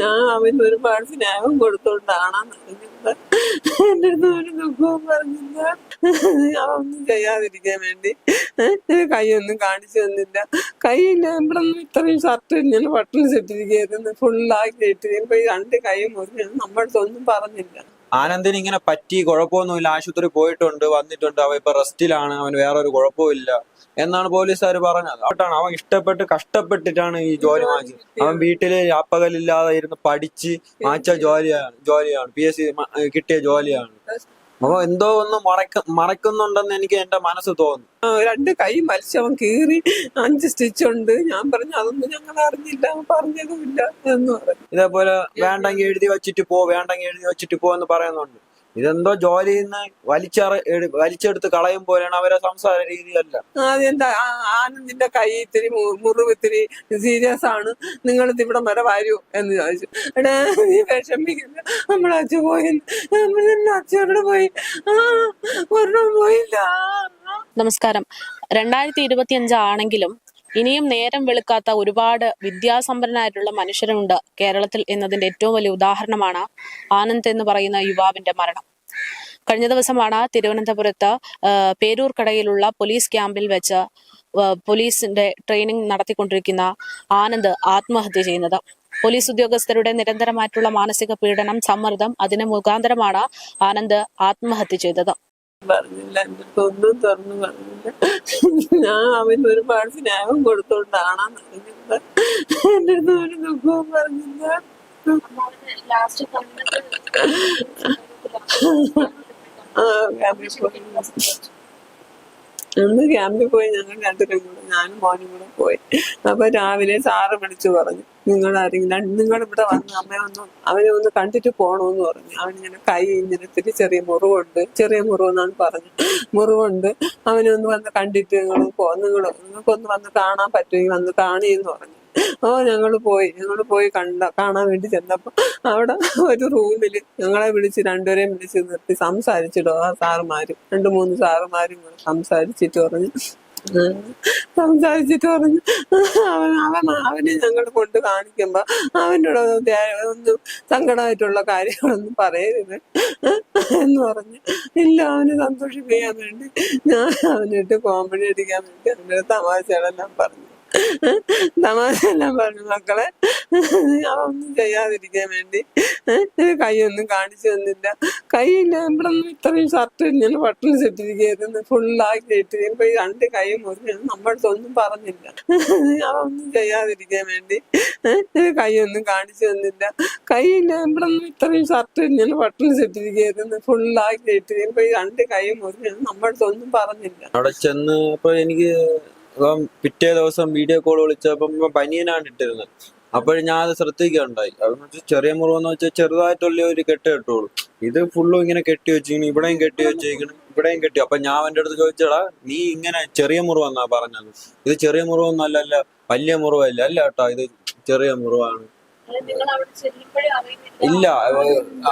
ഞാൻ അവന് ഒരുപാട് സ്നേഹം കൊടുത്തോണ്ടാണ് എന്റെ അടുത്ത് ഒരു ദുഃഖവും പറഞ്ഞില്ല. അവൊന്നും ചെയ്യാതിരിക്കാൻ വേണ്ടി. കൈയൊന്നും കാണിച്ചു തന്നില്ല. കൈയില്ല ഇവിടെ ഇത്രയും ഷർട്ട് ഞാൻ ബട്ടൺ സെറ്റിരിക്കുന്നു ഫുള്ളാക്കി ഇട്ട് ഇപ്പൊ ഈ രണ്ട് കൈ മുറിഞ്ഞു നമ്മുടെ അടുത്ത് പറഞ്ഞില്ല. ആനന്ദിന് ഇങ്ങനെ പറ്റി കുഴപ്പമൊന്നുമില്ല. ആശുപത്രി പോയിട്ടുണ്ട് വന്നിട്ടുണ്ട്. അവ ഇപ്പൊ റെസ്റ്റിലാണ് അവന് വേറൊരു കുഴപ്പമില്ല എന്നാണ് പോലീസുകാർ പറഞ്ഞത്. അതാണ് അവൻ ഇഷ്ടപ്പെട്ട് കഷ്ടപ്പെട്ടിട്ടാണ് ഈ ജോലി വാങ്ങിച്ചത്. അവൻ വീട്ടിൽ അപ്പകലില്ലാതെ ഇരുന്ന് പഠിച്ച് വാങ്ങിച്ച ജോലിയാണ് ജോലിയാണ്. പി എസ് സി കിട്ടിയ ജോലിയാണ്. അപ്പൊ എന്തോ ഒന്ന് മറക്ക മറക്കുന്നുണ്ടെന്ന് എനിക്ക് എന്റെ മനസ്സ് തോന്നുന്നു. രണ്ട് കൈ മത്സ്യവൻ കീറി അഞ്ച് സ്റ്റിച്ച് ഉണ്ട്. ഞാൻ പറഞ്ഞു അതൊന്നും ഞങ്ങൾ അറിഞ്ഞില്ല. പറഞ്ഞതുമില്ല എന്ന് പറഞ്ഞു. ഇതേപോലെ വേണ്ടെങ്കിൽ എഴുതി വെച്ചിട്ട് പോ വേണ്ടെങ്കിൽ എഴുതി വെച്ചിട്ട് പോ എന്ന് പറയുന്നുണ്ട്. ഇതെന്തോ ജോലി നിന്ന് വലിച്ചറ വലിച്ചെടുത്ത് കളയും പോലെയാണ് അവരെ സംസാര രീതിയല്ല. അതെന്താ? ആനന്ദിന്റെ കൈ ഇത്തിരി മുറിവ് ഇത്തിരി സീരിയസ് ആണ്. നിങ്ങൾ ഇവിടം വരെ വരൂ എന്ന് ചോദിച്ചു. എടാ നീ വിഷമിക്കില്ല നമ്മളെ അച്ഛ പോയി. നമ്മൾ അച്ഛനോട് പോയി. ആ ഒരെണ്ണം പോയില്ല. നമസ്കാരം. രണ്ടായിരത്തി ഇരുപത്തി അഞ്ചാണെങ്കിലും ഇനിയും നേരം വെളുക്കാത്ത ഒരുപാട് വിദ്യാസമ്പന്നരായിട്ടുള്ള മനുഷ്യരുണ്ട് കേരളത്തിൽ എന്നതിന്റെ ഏറ്റവും വലിയ ഉദാഹരണമാണ് ആനന്ദ് എന്ന് പറയുന്ന യുവാവിന്റെ മരണം. കഴിഞ്ഞ ദിവസമാണ് തിരുവനന്തപുരത്ത് പേരൂർ കടയിലുള്ള പോലീസ് ക്യാമ്പിൽ വെച്ച് പോലീസിന്റെ ട്രെയിനിങ് നടത്തിക്കൊണ്ടിരിക്കുന്ന ആനന്ദ് ആത്മഹത്യ ചെയ്യുന്നത്. പോലീസ് ഉദ്യോഗസ്ഥരുടെ നിരന്തരമായിട്ടുള്ള മാനസിക പീഡനം സമ്മർദ്ദം അതിന് മുഖാന്തരമാണ് ആനന്ദ് ആത്മഹത്യ ചെയ്തത്. പറഞ്ഞില്ല. എന്റെ അടുത്ത് ഒന്നും തുറന്നു പറഞ്ഞില്ല. ഞാൻ അവന് ഒരുപാട് സ്നേഹം കൊടുത്തോണ്ടാണെന്ന് അറിഞ്ഞത് എന്റെ അടുത്ത് ഒരു ദുഃഖവും പറഞ്ഞില്ല. ആ ക്യാമ്പിൽ പോയി അന്ന് ക്യാമ്പിൽ പോയി ഞങ്ങൾ രണ്ടുപേരും കൂടെ ഞാനും മോനും കൂടെ പോയി. അപ്പൊ രാവിലെ സാറ് വിളിച്ചു പറഞ്ഞു നിങ്ങൾ ആരെങ്കിലും നിങ്ങൾ ഇവിടെ വന്ന് അമ്മയെ ഒന്ന് അവനെ ഒന്ന് കണ്ടിട്ട് പോണോന്ന് പറഞ്ഞു. അവനിങ്ങനെ കൈ ഇങ്ങനെ ഇത്തിരി ചെറിയ മുറിവുണ്ട് ചെറിയ മുറിവെന്നാണ് പറഞ്ഞു മുറിവുണ്ട്. അവനെ ഒന്ന് വന്ന് കണ്ടിട്ട് നിങ്ങൾ പോ നിങ്ങൾ നിങ്ങൾക്കൊന്ന് വന്ന് കാണാൻ പറ്റുമെങ്കിൽ വന്ന് കാണിയെന്ന് പറഞ്ഞു. ഓ ഞങ്ങൾ പോയി. ഞങ്ങൾ പോയി കണ്ട കാണാൻ വേണ്ടി ചെന്നപ്പോ അവിടെ ഒരു റൂമിൽ ഞങ്ങളെ വിളിച്ച് രണ്ടുപേരെയും വിളിച്ച് നിർത്തി സംസാരിച്ചിട്ടോ ആ സാറുമാരും. രണ്ട് മൂന്ന് സാറുമാരും സംസാരിച്ചിട്ട് പറഞ്ഞു സംസാരിച്ചിട്ട് പറഞ്ഞു അവൻ അവൻ അവനെ ഞങ്ങൾ കൊണ്ട് കാണിക്കുമ്പോ അവനോട് ഒന്നും സങ്കടമായിട്ടുള്ള കാര്യങ്ങളൊന്നും പറയരുത് എന്ന് പറഞ്ഞു ഇല്ല അവനെ സന്തോഷിപ്പിക്കാൻ വേണ്ടി ഞാൻ അവനിട്ട് കോമഡി അടിക്കാൻ വേണ്ടി അവന്റെ തമാശകളെല്ലാം പറഞ്ഞു. തമാശ എല്ലാം പറഞ്ഞു മക്കളെ ഒന്നും ചെയ്യാതിരിക്കാൻ വേണ്ടി കൈയൊന്നും കാണിച്ചു തന്നില്ല. കൈയില്ല ഇവിടെ ഇത്രയും ഷർട്ട് ഞാൻ ബട്ടൺ സെറ്റിരിക്കുന്നു ഫുള്ളാക്കി ഇട്ട് ഇപ്പൊ ഈ രണ്ട് കൈ മുറിഞ്ഞു. നമ്മളടുത്ത് ഒന്നും പറഞ്ഞില്ല. ഒന്നും ചെയ്യാതിരിക്കാൻ വേണ്ടി കൈയൊന്നും കാണിച്ചു തന്നില്ല. കൈയില്ല ഇവിടെ ഇത്രയും ഷർട്ട് ഞാൻ ബട്ടൺ സെറ്റിരിക്കുന്നു ഫുള്ളാക്കി ഇട്ട് ഇപ്പൊ ഈ രണ്ട് കൈ മുറിഞ്ഞു. നമ്മളടുത്ത് ഒന്നും പറഞ്ഞില്ല. അവിടെ ചെന്ന് അപ്പൊ എനിക്ക് ഇപ്പം പിറ്റേ ദിവസം വീഡിയോ കോൾ വിളിച്ചപ്പം പനിയനാണ് ഇട്ടിരുന്നത്. അപ്പോഴും ഞാൻ അത് ശ്രദ്ധിക്കുകയുണ്ടായി അതെന്ന് വെച്ചാൽ ചെറിയ മുറിവെന്ന് വെച്ചാൽ ചെറുതായിട്ടുള്ള ഒരു കെട്ട് കെട്ടുള്ളൂ. ഇത് ഫുള്ളും ഇങ്ങനെ കെട്ടി വെച്ചിരിക്കണം ഇവിടെയും കെട്ടി വെച്ചിരിക്കണം ഇവിടെയും കെട്ടി. അപ്പൊ ഞാൻ അവന്റെ അടുത്ത് ചോദിച്ചടാ നീ ഇങ്ങനെ ചെറിയ മുറിവെന്നാ പറഞ്ഞത്. ഇത് ചെറിയ മുറിവൊന്നും അല്ല വലിയ മുറിവല്ല. അല്ല കേട്ടോ ഇത് ചെറിയ മുറിവാണ്. ഇല്ല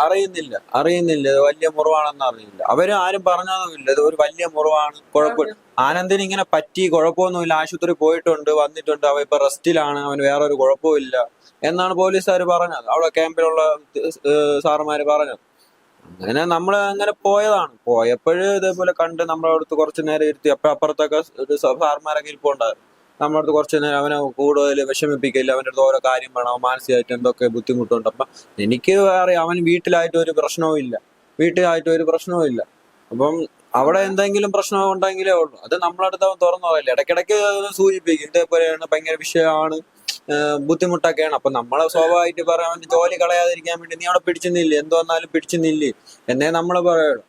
അറിയുന്നില്ല അറിയുന്നില്ല ഇത് വലിയ മുറിവാണെന്ന് അറിയില്ല. അവർ ആരും പറഞ്ഞതൊന്നുമില്ല ഇത് ഒരു വലിയ മുറിവാണ് കുഴപ്പമില്ല ആനന്ദിന് ഇങ്ങനെ പറ്റി കുഴപ്പമൊന്നുമില്ല ആശുപത്രി പോയിട്ടുണ്ട് വന്നിട്ടുണ്ട് അവ ഇപ്പൊ റെസ്റ്റിലാണ് അവന് വേറെ ഒരു കുഴപ്പമില്ല എന്നാണ് പോലീസുകാർ പറഞ്ഞത്. അവിടെ ക്യാമ്പിലുള്ള സാറുമാര് പറഞ്ഞത്. അങ്ങനെ നമ്മൾ അങ്ങനെ പോയതാണ്. പോയപ്പോഴും ഇതേപോലെ കണ്ട് നമ്മളെ അടുത്ത് കുറച്ച് നേരം ഇരുത്തി അപ്പൊ അപ്പുറത്തൊക്കെ സാർമാരൊക്കെ ഇരിപ്പുണ്ടായിരുന്നു. നമ്മുടെ അടുത്ത് കുറച്ച് നേരം അവനെ കൂടുതൽ വിഷമിപ്പിക്കില്ല അവന്റെ അടുത്ത് ഓരോ കാര്യം വേണം അവൻ മാനസികമായിട്ട് എന്തൊക്കെ ബുദ്ധിമുട്ടുണ്ട്. അപ്പം എനിക്ക് അറിയാം അവൻ വീട്ടിലായിട്ട് ഒരു പ്രശ്നവും ഇല്ല. വീട്ടിലായിട്ട് ഒരു പ്രശ്നവും ഇല്ല. അപ്പം അവിടെ എന്തെങ്കിലും പ്രശ്നം ഉണ്ടെങ്കിലേ ഉള്ളൂ. അത് നമ്മളടുത്ത് അവൻ തുറന്നു പറയില്ല ഇടയ്ക്കിടയ്ക്ക് സൂചിപ്പിക്കും. ഇതേപോലെയാണ് ഭയങ്കര വിഷയമാണ് ബുദ്ധിമുട്ടൊക്കെയാണ്. അപ്പൊ നമ്മളെ സ്വാഭാവികമായിട്ട് പറയാൻ വേണ്ടി ജോലി കളയാതിരിക്കാൻ വേണ്ടി നീ അവിടെ പിടിച്ചു നില്ലേ എന്ത് വന്നാലും പിടിച്ചു നില്ലേ എന്നേ നമ്മൾ പറയുള്ളൂ.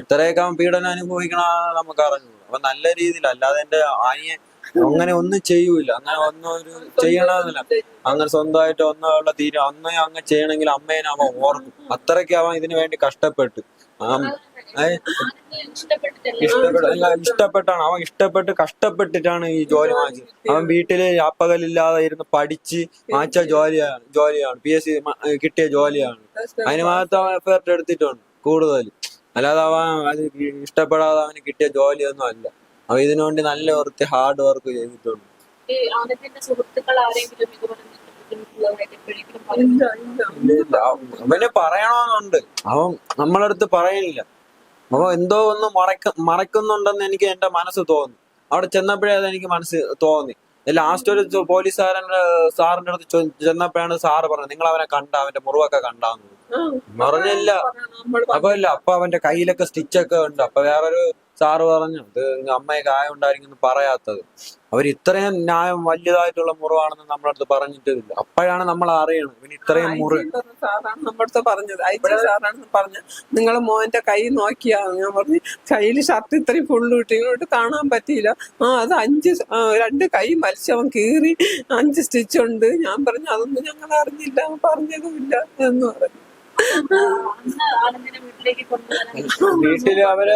ഇത്രയൊക്കെ അവൻ പീഡനം അനുഭവിക്കണ നമുക്ക് അറിഞ്ഞു അപ്പൊ നല്ല രീതിയിൽ അല്ലാതെ എന്റെ ആനിയെ അങ്ങനെ ഒന്നും ചെയ്യൂല. അങ്ങനെ ഒന്നും ഒരു ചെയ്യണമെന്നില്ല. അങ്ങനെ സ്വന്തമായിട്ട് ഒന്നുള്ള തീരെ അന്ന് അങ്ങ് ചെയ്യണമെങ്കിൽ അമ്മേനെ അവൻ ഓർക്കും. അത്രയ്ക്ക് അവൻ ഇതിനു വേണ്ടി കഷ്ടപ്പെട്ടു. ഇഷ്ടപ്പെട്ടാണ്. അവൻ ഇഷ്ടപ്പെട്ട് കഷ്ടപ്പെട്ടിട്ടാണ് ഈ ജോലി വാങ്ങിച്ചത്. അവൻ വീട്ടിൽ അപ്പകലില്ലാതെ ഇരുന്ന് പഠിച്ച് വാങ്ങിച്ച ജോലിയാണ് ജോലിയാണ്. പി. എസ്. സി. കിട്ടിയ ജോലിയാണ്. അതിന് മാത്രം അവൻ എഫേർട്ട് എടുത്തിട്ടുണ്ട് കൂടുതൽ. അല്ലാതെ അവൻ അത് ഇഷ്ടപ്പെടാതെ അവന് കിട്ടിയ ജോലിയൊന്നും അല്ല. അവൻ ഇതിനു വേണ്ടി നല്ല വൃത്തി ഹാർഡ് വർക്ക് ചെയ്തിട്ടുണ്ട്. അവന് പറയണമെന്നുണ്ട്. അവൻ നമ്മളടുത്ത് പറയുന്നില്ല അപ്പൊ എന്തോ ഒന്ന് മറക്ക മറക്കുന്നുണ്ടെന്ന് എനിക്ക് എന്റെ മനസ്സ് തോന്നി. അവിടെ ചെന്നപ്പോഴേ അത് എനിക്ക് മനസ്സ് തോന്നി. ലാസ്റ്റ് ഒരു പോലീസ് പോലീസുകാരൻ സാറിന്റെ അടുത്ത് ചെന്നപ്പോഴാണ് സാറ് പറഞ്ഞത് നിങ്ങൾ അവനെ കണ്ട അവന്റെ മുറിവൊക്കെ കണ്ടാന്ന്. പറഞ്ഞില്ല. അപ്പൊ ഇല്ല അപ്പൊ അവന്റെ കയ്യിലൊക്കെ സ്റ്റിച്ചൊക്കെ ഉണ്ട്. അപ്പൊ വേറൊരു സാറ് പറഞ്ഞു ഇത് അമ്മയെ ഉണ്ടായിരിക്കും പറയാത്തത്. അവർ ഇത്രയും ന്യായം വലിയതായിട്ടുള്ള മുറിവാണെന്ന് നമ്മുടെ അടുത്ത് പറഞ്ഞിട്ടില്ല. അപ്പോഴാണ് നമ്മൾ അറിയണം ഇവന് ഇത്രയും മുറി സാറാണ് നമ്മുടെ പറഞ്ഞത്. സാറാണെന്ന് പറഞ്ഞു നിങ്ങൾ മോന്റെ കൈ നോക്കിയാ ഞാൻ പറഞ്ഞു കയ്യിൽ ഷർട്ട് ഇത്രയും ഫുള്ള് കിട്ടി ഇങ്ങോട്ട് കാണാൻ പറ്റിയില്ല. ആ അത് അഞ്ച് രണ്ട് കൈ മത്സ്യം കീറി അഞ്ച് സ്റ്റിച്ച് ഉണ്ട്. ഞാൻ പറഞ്ഞു അതൊന്നും ഞങ്ങൾ അറിഞ്ഞില്ല. പറഞ്ഞതുമില്ല. എന്ന് പറഞ്ഞു. വീട്ടിൽ അവരെ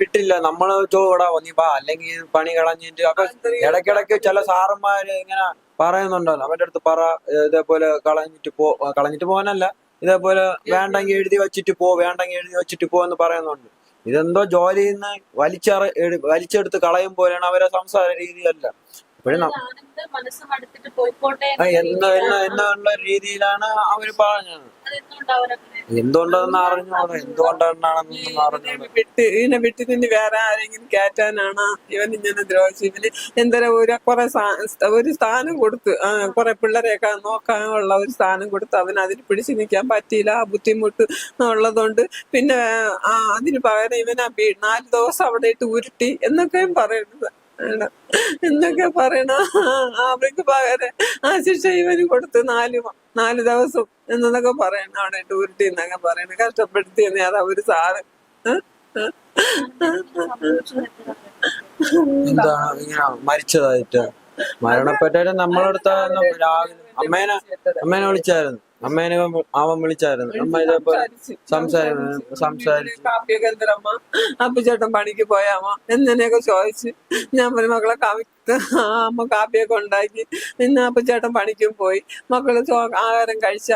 വിട്ടില്ല നമ്മൾ ചോടാ നീ പാ. അല്ലെങ്കിൽ പണി കളഞ്ഞിട്ട് അപ്പൊ ഇടയ്ക്കിടയ്ക്ക് ചില സാറന്മാര് ഇങ്ങനെ പറയുന്നുണ്ടല്ലോ. അവന്റെ അടുത്ത് പറ ഇതേപോലെ കളഞ്ഞിട്ട് പോ കളഞ്ഞിട്ട് പോകാനല്ല. ഇതേപോലെ വേണ്ടെങ്കിൽ എഴുതി വെച്ചിട്ട് പോ വേണ്ടെങ്കിൽ എഴുതി വെച്ചിട്ട് പോ എന്ന് പറയുന്നുണ്ട്. ഇതെന്തോ ജോലിയിൽ നിന്ന് വലിച്ചറ വലിച്ചെടുത്ത് കളയും പോലെയാണ് അവരെ സംസാര രീതിയല്ല. ഇപ്പോഴും എന്നുള്ള രീതിയിലാണ് അവർ പറഞ്ഞത്. എന്തുകൊണ്ടാണെന്ന് എന്തുകൊണ്ടെന്ന് അറിഞ്ഞോളൂ എന്തുകൊണ്ടാണെന്നൊന്നും അറിഞ്ഞോളൂ വിട്ട് ഇതിനെ വിട്ടിട്ട് നിന്ന് വേറെ ആരെങ്കിലും കയറ്റാനാണ്? ഇവൻ ഇങ്ങനെ ദ്രോഹിച്ചു ഇവന് ഒരു കുറെ ഒരു സ്ഥാനം കൊടുത്ത് കുറെ പിള്ളേരെയൊക്കെ നോക്കാനുള്ള ഒരു സ്ഥാനം കൊടുത്ത് അവൻ അതിൽ പിടിച്ചു നിൽക്കാൻ പറ്റിയില്ല ആ ബുദ്ധിമുട്ട് ഉള്ളതുകൊണ്ട്. പിന്നെ അതിന് പകരം ഇവൻ നാല് ദിവസം അവിടെ ഇട്ട് ഉരുട്ടി എന്നൊക്കെയും പറയുന്നത്. എന്നൊക്കെ പറയണ. അവർക്ക് പകരം ആ ശിക്ഷ ഇവന് കൊടുത്ത് നാല് നാല് ദിവസം എന്നൊക്കെ പറയണ അവിടെ ടൂരിറ്റി എന്നൊക്കെ പറയണ. കഷ്ടപ്പെടുത്തി അതാ ഒരു സാറ് മരിച്ചതായിട്ട്? മരണപ്പെട്ടാലും നമ്മളെടുത്ത അമ്മേനെ അമ്മേനെ വിളിച്ചായിരുന്നു. അമ്മേനെ അവൻ വിളിച്ചായിരുന്നു. അമ്മ ഇതേപോലെ സംസാരിച്ചു. സംസാരിച്ചു കാപ്പിയൊക്കെ എന്തരമ്മ അപ്പച്ചേട്ടൻ പണിക്ക് പോയാമോ എന്നെയൊക്കെ ചോദിച്ച് ഞാൻ പറഞ്ഞു മക്കളെ കാപ്പി ആ അമ്മ കാപ്പിയൊക്കെ ഉണ്ടാക്കി. പിന്നെ അപ്പച്ചേട്ടൻ പണിക്കും പോയി. മക്കൾ ആഹാരം കഴിച്ച.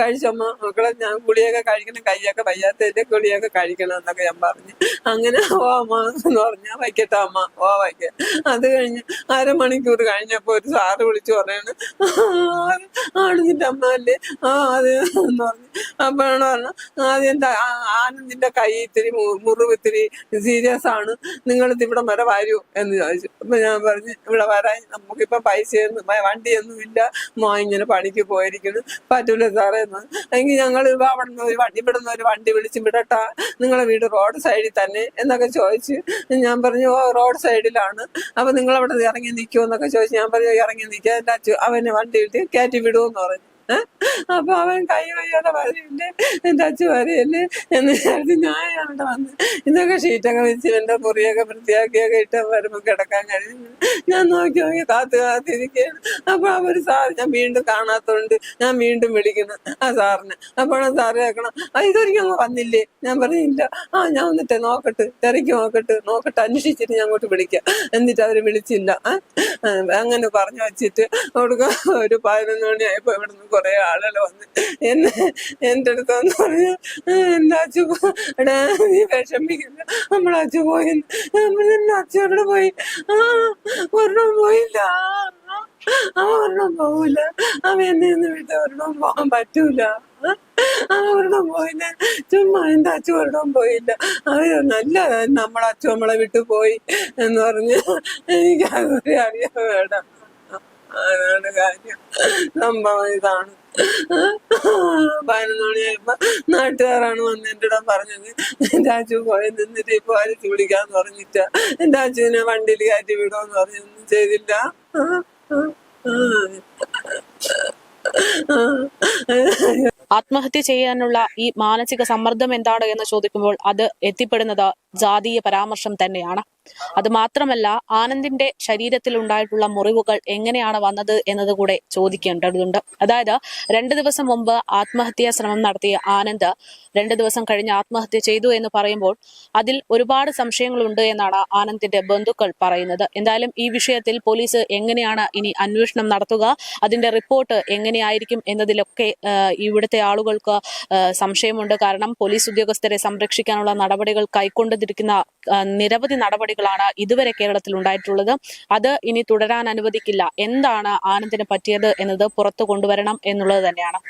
കഴിച്ചമ്മ മക്കളെ ഞാൻ ഗുളിയൊക്കെ കഴിക്കണം. കൈയൊക്കെ വയ്യാത്തതിന്റെ ഗുളിയൊക്കെ കഴിക്കണം എന്നൊക്കെ ഞാൻ പറഞ്ഞു. അങ്ങനെ ഓ അമ്മ എന്ന് പറഞ്ഞാ വയ്ക്കട്ടെ അമ്മ. ഓ വയ്ക്ക. അത് കഴിഞ്ഞ് അരമണിക്കൂർ കഴിഞ്ഞപ്പോ ഒരു സാറ് വിളിച്ചു പറയാണ് ആണ് നിന്റെ അമ്മ അല്ലേ ആ അത് എന്ന് പറഞ്ഞു. അപ്പോഴാണ് പറഞ്ഞു ആദ്യം എന്താ ആനന്ദിന്റെ കൈ ഇത്തിരി മുറിവ് ഇത്തിരി സീരിയസ് ആണ്. നിങ്ങൾ ഇവിടെ വരെ വരൂ എന്ന് ചോദിച്ചു. അപ്പൊ ഞാൻ പറഞ്ഞു ഇവിടെ വരാൻ നമുക്കിപ്പം പൈസയൊന്നും വണ്ടിയൊന്നും ഇല്ല. മോ ഇങ്ങനെ പണിക്ക് പോയിരിക്കുന്നു. പറ്റൂല സാറേ എന്ന്. എങ്കിൽ ഞങ്ങൾ അവിടെ നിന്ന് ഒരു വണ്ടി ഇവിടെ നിന്ന് ഒരു വണ്ടി വിളിച്ച് വിടട്ടാ. നിങ്ങളെ വീട് റോഡ് സൈഡിൽ തന്നെ എന്നൊക്കെ ചോദിച്ച് ഞാൻ പറഞ്ഞു ഓ റോഡ് സൈഡിലാണ്. അപ്പൊ നിങ്ങൾ അവിടെ ഇറങ്ങി നിൽക്കുമോ എന്നൊക്കെ ചോദിച്ചു ഞാൻ പറഞ്ഞു ഇറങ്ങി നിൽക്കുക അച്ഛൻ അവനെ വണ്ടി ഇട്ട് കയറ്റി വിടുമെന്ന് പറഞ്ഞു? അപ്പൊ അവൻ കൈ വയ്യാതെ വരയില്ലേ അച്ഛൻ വരയല്ലേ എന്ന് വിചാരിച്ച് ഞാൻ അവിടെ വന്ന് ഇതൊക്കെ ഷീറ്റൊക്കെ വെച്ച് എന്റെ മുറിയൊക്കെ വൃത്തിയാക്കിയൊക്കെ ഇട്ട് വരുമ്പോ കിടക്കാൻ കഴിഞ്ഞു. ഞാൻ നോക്കി നോക്കി കാത്തു കാത്തിരിക്കുകയാണ്. അപ്പൊ അവർ സാർ ഞാൻ വീണ്ടും കാണാത്തോണ്ട് ഞാൻ വീണ്ടും വിളിക്കുന്നു. ആ സാറിന്. അപ്പോഴാണ് സാറ് കേൾക്കണം. ആ ഇതൊരിക്കും അങ്ങ് വന്നില്ലേ? ഞാൻ പറഞ്ഞില്ല ആ ഞാൻ വന്നിട്ട് നോക്കട്ടെ തിരക്കി നോക്കട്ടെ നോക്കട്ടെ അന്വേഷിച്ചിട്ട് ഞാൻ അങ്ങോട്ട് വിളിക്കാം. എന്നിട്ട് അവർ വിളിച്ചില്ല. അങ്ങനെ പറഞ്ഞു വെച്ചിട്ട് അവിടെ ഒരു പതിനൊന്ന് മണിയായപ്പോ ഇവിടെ നിന്ന് കുറെ ആളുകൾ വന്ന് എന്നെ എന്റെ അടുത്ത് വന്ന് പറഞ്ഞു എന്റെ അച്ഛ എടാ നീ വിഷമിക്കില്ല നമ്മളെ അച്ഛൻ പോയി. നമ്മൾ അച്ഛൻ എവിടെ പോയി. ആ ഒരെണ്ണം പോയില്ല. ആ ഒരെണ്ണം പോവില്ല അവൻ എന്നെ ഒന്ന് വിട്ട് ഒരെണ്ണം പോകാൻ പറ്റൂല. ഒരെണ്ണം പോയില്ല. ചുമ്മാ അച്ഛൻ ഒരെണ്ണം പോയില്ല. അവർ നല്ല നമ്മളെ അച്ഛൻ നമ്മളെ വിട്ടു പോയി. എന്ന് പറഞ്ഞ് എനിക്ക് അതൊരു അറിയാൻ വേണ്ട. അതാണ് കാര്യം സംഭവം ഇതാണ് പതിനൊന്ന് മണിയായപ്പോ നാട്ടുകാരാണ് വന്ന് എന്റെ ഇടം പറഞ്ഞത് എന്റെ അച്ഛൻ പോയി നിന്നിട്ട് ഇപ്പൊ അരിച്ചു വിളിക്കാന്ന് പറഞ്ഞിട്ട് എന്റെ അച്ഛനെ വണ്ടിയിൽ കയറ്റി വിടുമെന്ന് പറഞ്ഞൊന്നും ചെയ്തില്ല. ആ. ആത്മഹത്യ ചെയ്യാനുള്ള ഈ മാനസിക സമ്മർദ്ദം എന്താണ് എന്ന് ചോദിക്കുമ്പോൾ അത് എത്തിപ്പെടുന്നത് ജാതീയ പരാമർശം തന്നെയാണ്. അത് മാത്രമല്ല ആനന്ദിന്റെ ശരീരത്തിൽ ഉണ്ടായിട്ടുള്ള മുറിവുകൾ എങ്ങനെയാണ് വന്നത് എന്നത് കൂടെ ചോദിക്കേണ്ടതുണ്ട്. അതായത് രണ്ട് ദിവസം മുമ്പ് ആത്മഹത്യാ ശ്രമം നടത്തിയ ആനന്ദ് രണ്ട് ദിവസം കഴിഞ്ഞ് ആത്മഹത്യ ചെയ്തു എന്ന് പറയുമ്പോൾ അതിൽ ഒരുപാട് സംശയങ്ങളുണ്ട് എന്നാണ് ആനന്ദിന്റെ ബന്ധുക്കൾ പറയുന്നത്. എന്തായാലും ഈ വിഷയത്തിൽ പോലീസ് എങ്ങനെയാണ് ഇനി അന്വേഷണം നടത്തുക അതിന്റെ റിപ്പോർട്ട് എങ്ങനെയായിരിക്കും എന്നതിലൊക്കെ ഇവിടുത്തെ അവിടുത്തെ ആളുകൾക്ക് സംശയമുണ്ട്. കാരണം പോലീസ് ഉദ്യോഗസ്ഥരെ സംരക്ഷിക്കാനുള്ള നടപടികൾ കൈക്കൊണ്ടിരിക്കുന്ന നിരവധി നടപടികളാണ് ഇതുവരെ കേരളത്തിൽ ഉണ്ടായിട്ടുള്ളത്. അത് ഇനി തുടരാൻ അനുവദിക്കില്ല. എന്താണ് ആനന്ദിന് പറ്റിയത് എന്നത് പുറത്തു കൊണ്ടുവരണം എന്നുള്ളത് തന്നെയാണ്.